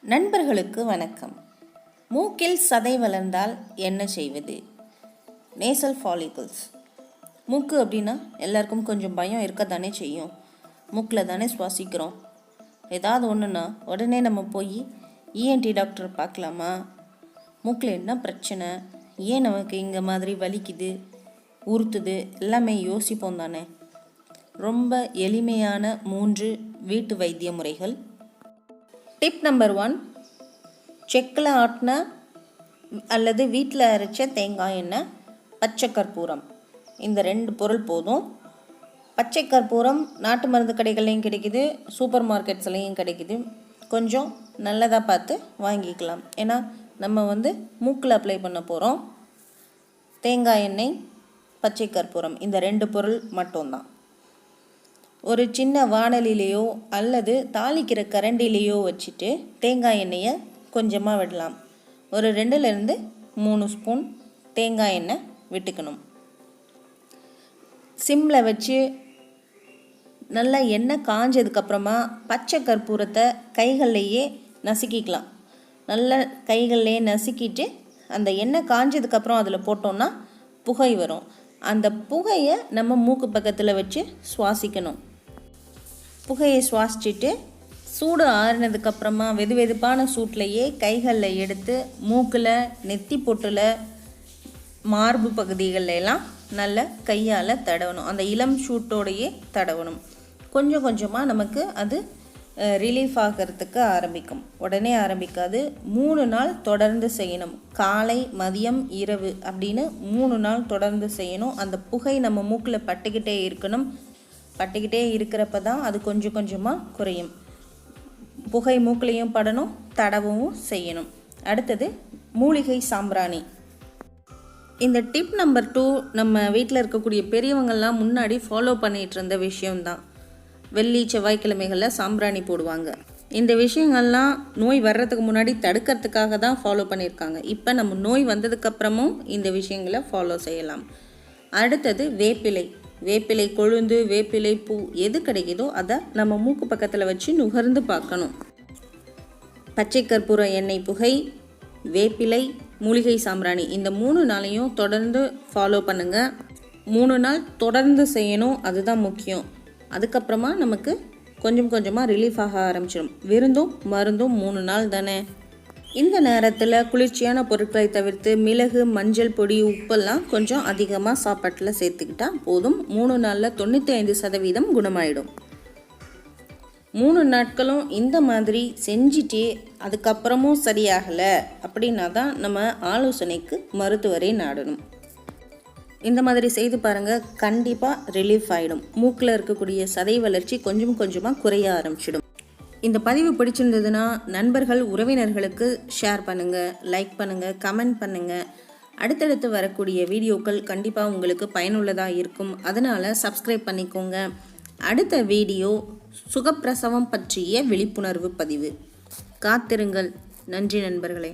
நண்பர்களுக்கு வணக்கம். மூக்கில் சதை வளர்ந்தால் என்ன செய்வது? நேசல் ஃபாலிகல்ஸ் மூக்கு அப்படின்னா எல்லாருக்கும் கொஞ்சம் பயம் இருக்க தானே செய்யும். மூக்கில் தானே சுவாசிக்கிறோம். ஏதாவது ஒன்றுன்னா உடனே நம்ம போய் இஎன்டி டாக்டர் பார்க்கலாமா? மூக்கில் என்ன பிரச்சனை? ஏன் நமக்கு இங்கே மாதிரி வலிக்குது? உறுத்துது? எல்லாமே யோசிப்போம் தானே. ரொம்ப எளிமையான மூன்று வீட்டு வைத்திய முறைகள் டிப் நம்பர் ஒன் செக்கில் ஆட்டின அல்லது வீட்டில் அரைச்ச தேங்காய் எண்ணெய் பச்சை கற்பூரம். இந்த ரெண்டு பொருள் போதும். பச்சை கற்பூரம் நாட்டு மருந்து கடைகள்லையும் கிடைக்குது சூப்பர் மார்க்கெட்ஸ்லேயும் கிடைக்குது. கொஞ்சம் நல்லதாக பார்த்து வாங்கிக்கலாம். ஏன்னா நம்ம வந்து மூக்கில் அப்ளை பண்ண போகிறோம் தேங்காய் எண்ணெய் பச்சை கற்பூரம் இந்த ரெண்டு பொருள் மட்டும்தான். ஒரு சின்ன வாணலிலேயோ அல்லது தாளிக்கிற கரண்டிலேயோ வச்சுட்டு தேங்காய் எண்ணெயை கொஞ்சமாக விடலாம். ஒரு ரெண்டுலேருந்து மூணு ஸ்பூன் தேங்காய் எண்ணெய் விட்டுக்கணும். சிம்மில் வச்சு நல்லா எண்ணெய் காஞ்சதுக்கப்புறமா பச்சை கற்பூரத்தை கைகள்லையே நசுக்கிக்கலாம். நல்லா கைகள்லையே நசுக்கிட்டு அந்த எண்ணெய் காஞ்சதுக்கப்புறம் அதில் போட்டோம்னா புகை வரும். அந்த புகையை நம்ம மூக்கு பக்கத்தில் வச்சு சுவாசிக்கணும். புகையை சுவாசிச்சுட்டு சூடு ஆறுனதுக்கப்புறமா வெது வெதுப்பான சூட்லையே கைகளில் எடுத்து மூக்கில் நெத்தி பொட்டில் மார்பு பகுதிகளெல்லாம் நல்லா நல்ல கையால் தடவணும். அந்த இளம் சூட்டோடையே தடவணும். கொஞ்சம் கொஞ்சமாக நமக்கு அது ரிலீஃப் ஆகிறதுக்கு ஆரம்பிக்கும். உடனே ஆரம்பிக்காது. மூணு நாள் தொடர்ந்து செய்யணும். காலை மதியம் இரவு அப்படின்னு மூணு நாள் தொடர்ந்து செய்யணும். அந்த புகை நம்ம மூக்கில் பட்டுக்கிட்டே இருக்கணும். பட்டுக்கிட்டே இருக்கிறப்ப தான் அது கொஞ்சம் கொஞ்சமாக குறையும். புகை மூக்கிலையும் படணும் தடவவும் செய்யணும். அடுத்தது மூலிகை சாம்பிராணி. இந்த டிப் நம்பர் டூ நம்ம வீட்டில் இருக்கக்கூடிய பெரியவங்கள்லாம் முன்னாடி ஃபாலோ பண்ணிகிட்டு இருந்த விஷயம்தான். வெள்ளி செவ்வாய்க்கிழமைகளில் சாம்பிராணி போடுவாங்க. இந்த விஷயங்கள்லாம் நோய் வர்றதுக்கு முன்னாடி தடுக்கிறதுக்காக தான் ஃபாலோ பண்ணியிருக்காங்க. இப்போ நம்ம நோய் வந்ததுக்கப்புறமும் இந்த விஷயங்களை ஃபாலோ செய்யலாம். அடுத்தது வேப்பிலை. வேப்பிலை கொழுந்து வேப்பிலை பூ எது கிடைக்குதோ அதை நம்ம மூக்கு பக்கத்தில் வச்சு நுகர்ந்து பார்க்கணும். பச்சை கற்பூர எண்ணெய் புகை வேப்பிலை மூலிகை சாம்பிராணி. இந்த மூணு நாளையும் தொடர்ந்து ஃபாலோ பண்ணுங்கள் மூணு நாள் தொடர்ந்து செய்யணும் அதுதான் முக்கியம். அதுக்கப்புறமா நமக்கு கொஞ்சம் கொஞ்சமாக ரிலீஃப் ஆக ஆரம்பிச்சிடும். விருந்தும் மருந்தும் மூணு நாள் தானே? இந்த நேரத்தில் குளிர்ச்சியான பொருட்களை தவிர்த்து மிளகு மஞ்சள் பொடி உப்பெல்லாம் கொஞ்சம் அதிகமாக சாப்பாட்டில் சேர்த்துக்கிட்டால் போதும். மூணு நாளில் தொண்ணூற்றி ஐந்து சதவீதம் குணமாயிடும். மூணு நாட்களும் இந்த மாதிரி செஞ்சுட்டே அதுக்கப்புறமும் சரியாகலை அப்படின்னா தான் நம்ம ஆலோசனைக்கு மருத்துவரை நாடணும். இந்த மாதிரி செய்து பாருங்கள் கண்டிப்பாக ரிலீஃப் ஆகிடும் மூக்கில் இருக்கக்கூடிய சதை வளர்ச்சி கொஞ்சம் கொஞ்சமாக குறைய ஆரம்பிச்சிடும். இந்த பதிவு பிடிச்சிருந்ததுன்னா நண்பர்கள் உறவினர்களுக்கு ஷேர் பண்ணுங்கள் லைக் பண்ணுங்கள் கமெண்ட் பண்ணுங்கள் அடுத்தடுத்து வரக்கூடிய வீடியோக்கள் கண்டிப்பாக உங்களுக்கு பயனுள்ளதாக இருக்கும். அதனால் சப்ஸ்கிரைப் பண்ணிக்கோங்க. அடுத்த வீடியோ சுகப்பிரசவம் பற்றிய விழிப்புணர்வு பதிவு. காத்திருங்கள். நன்றி நண்பர்களே.